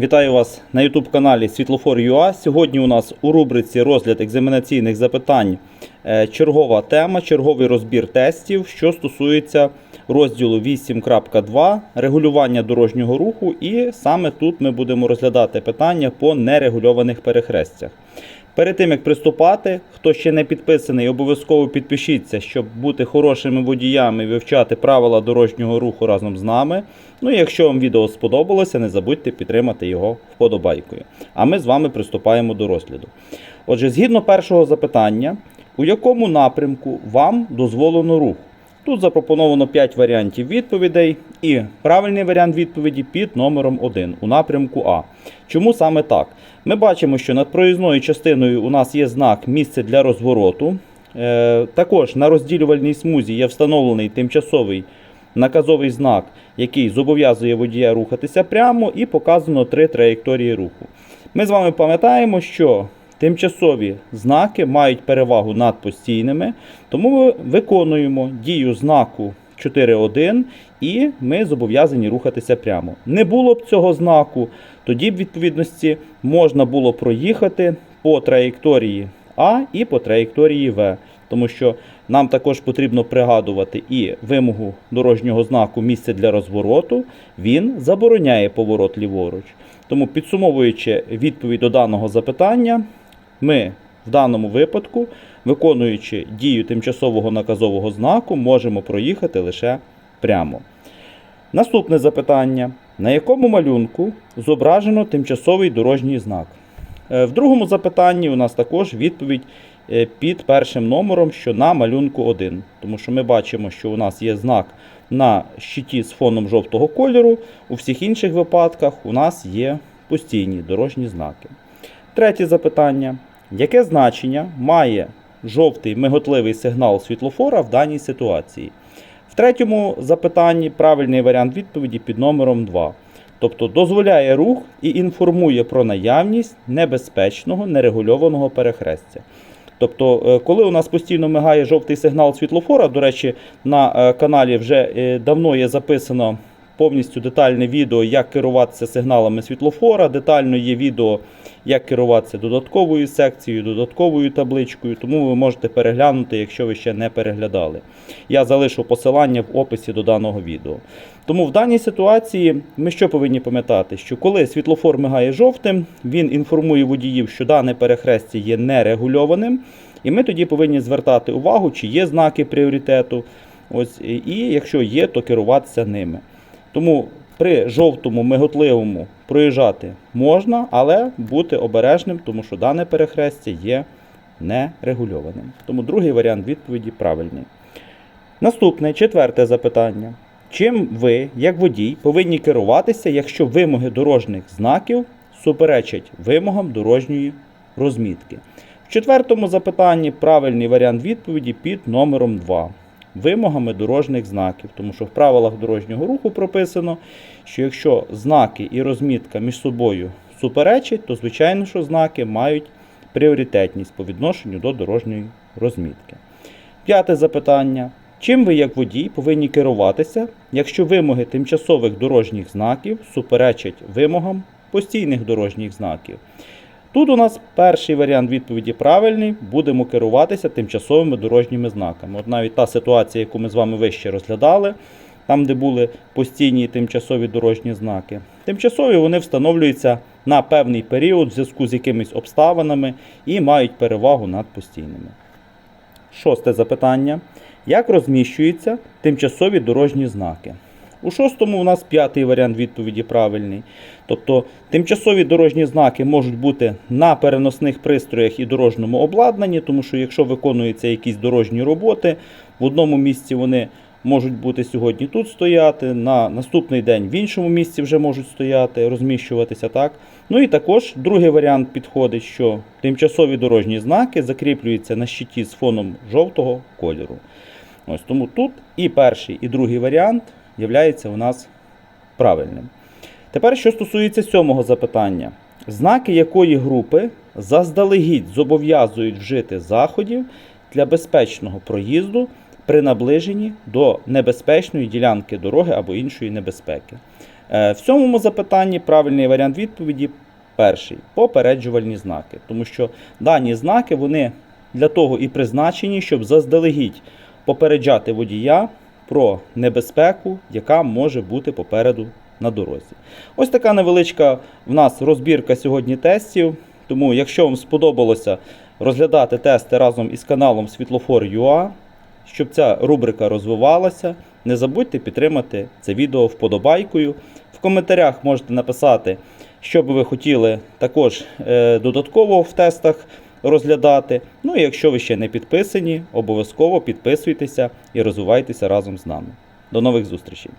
Вітаю вас на YouTube каналі Світлофор.ua. Сьогодні у нас у рубриці розгляд екзаменаційних запитань е, чергова тема, черговий розбір тестів, що стосується розділу 8.2 регулювання дорожнього руху. І саме тут ми будемо розглядати питання по нерегульованих перехрестях. Перед тим як приступати, хто ще не підписаний, обов'язково підпишіться, щоб бути хорошими водіями і вивчати правила дорожнього руху разом з нами. Ну і якщо вам відео сподобалося, не забудьте підтримати його вподобайкою. А ми з вами приступаємо до розгляду. Отже, згідно першого запитання, у якому напрямку вам дозволено рух? Тут запропоновано 5 варіантів відповідей, і правильний варіант відповіді під номером 1 у напрямку А. Чому саме так? Ми бачимо, що над проїзною частиною у нас є знак місце для розвороту. Е, також на розділювальній смузі є встановлений тимчасовий наказовий знак, який зобов'язує водія рухатися прямо, і показано три траєкторії руху. Ми з вами пам'ятаємо, що тимчасові знаки мають перевагу над постійними, тому ми виконуємо дію знаку 4.1 і ми зобов'язані рухатися прямо. Не було б цього знаку, тоді б відповідності можна було проїхати по траєкторії А і по траєкторії В. Тому що нам також потрібно пригадувати і вимогу дорожнього знаку місце для розвороту, він забороняє поворот ліворуч. Тому підсумовуючи відповідь до даного запитання, ми в даному випадку, виконуючи дію тимчасового наказового знаку, можемо проїхати лише прямо. Наступне запитання: на якому малюнку зображено тимчасовий дорожній знак? Е, В другому запитанні у нас також відповідь е, під першим номером, що на малюнку 1. Тому що ми бачимо, що у нас є знак на щиті з фоном жовтого кольору. У всіх інших випадках у нас є постійні дорожні знаки. Третє запитання. Яке значення має жовтий миготливий сигнал світлофора в даній ситуації? В третьому запитанні правильний варіант відповіді під номером 2. Тобто дозволяє рух і інформує про наявність небезпечного нерегульованого перехрестя. Тобто, е, коли у нас постійно мигає жовтий сигнал світлофора, до речі, на е, каналі вже е, давно є записано повністю детальне відео, як керуватися сигналами світлофора. Детально є відео, як керуватися додатковою секцією, додатковою табличкою, тому ви можете переглянути, якщо ви ще не переглядали. Я залишу посилання в описі до даного відео. Тому в даній ситуації ми що повинні пам'ятати? Що коли світлофор мигає жовтим, він інформує водіїв, що дане перехрестя є нерегульованим, і ми тоді повинні звертати увагу, чи є знаки пріоритету. Ось, і якщо є, то керуватися ними. Тому при жовтому миготливому проїжджати можна, але бути обережним, тому що дане перехрестя є нерегульованим. Тому другий варіант відповіді правильний. Наступне четверте запитання. Чим ви, як водій, повинні керуватися, якщо вимоги дорожніх знаків суперечать вимогам дорожньої розмітки? В четвертому запитанні правильний варіант відповіді під номером 2 вимогами дорожніх знаків, тому що в правилах дорожнього руху прописано, що якщо знаки і розмітка між собою суперечать, то звичайно, що знаки мають пріоритетність по відношенню до дорожньої розмітки. П'яте запитання. Чим ви, як водій, повинні керуватися, якщо вимоги тимчасових дорожніх знаків суперечать вимогам постійних дорожніх знаків? Тут у нас перший варіант відповіді правильний. Будемо керуватися тимчасовими дорожніми знаками. От навіть та ситуація, яку ми з вами вище розглядали, там, де були постійні тимчасові дорожні знаки. Тимчасові вони встановлюються на певний період в зв'язку з якимись обставинами і мають перевагу над постійними. Шосте запитання. Як розміщуються тимчасові дорожні знаки? У шостому у нас п'ятий варіант відповіді правильний. Тобто тимчасові дорожні знаки можуть бути на переносних пристроях і дорожньому обладнанні, тому що якщо виконуються якісь дорожні роботи, в одному місці вони можуть бути сьогодні тут стояти, на наступний день в іншому місці вже можуть стояти, розміщуватися. так. Ну і також другий варіант підходить, що тимчасові дорожні знаки закріплюються на щиті з фоном жовтого кольору. Ось Тому тут і перший, і другий варіант являється у нас правильним. Тепер, що стосується сьомого запитання, знаки якої групи заздалегідь зобов'язують вжити заходів для безпечного проїзду при наближенні до небезпечної ділянки дороги або іншої небезпеки. Е, В сьомому запитанні правильний варіант відповіді перший попереджувальні знаки. Тому що дані знаки вони для того і призначені, щоб заздалегідь попереджати водія про небезпеку, яка може бути попереду на дорозі. Ось така невеличка в нас розбірка сьогодні тестів. Тому, якщо вам сподобалося розглядати тести разом із каналом Світлофор.ua, щоб ця рубрика розвивалася, не забудьте підтримати це відео вподобайкою. В коментарях можете написати, що би ви хотіли також е, додатково в тестах розглядати. Ну і якщо ви ще не підписані, обов'язково підписуйтеся і розвивайтеся разом з нами. До нових зустрічей!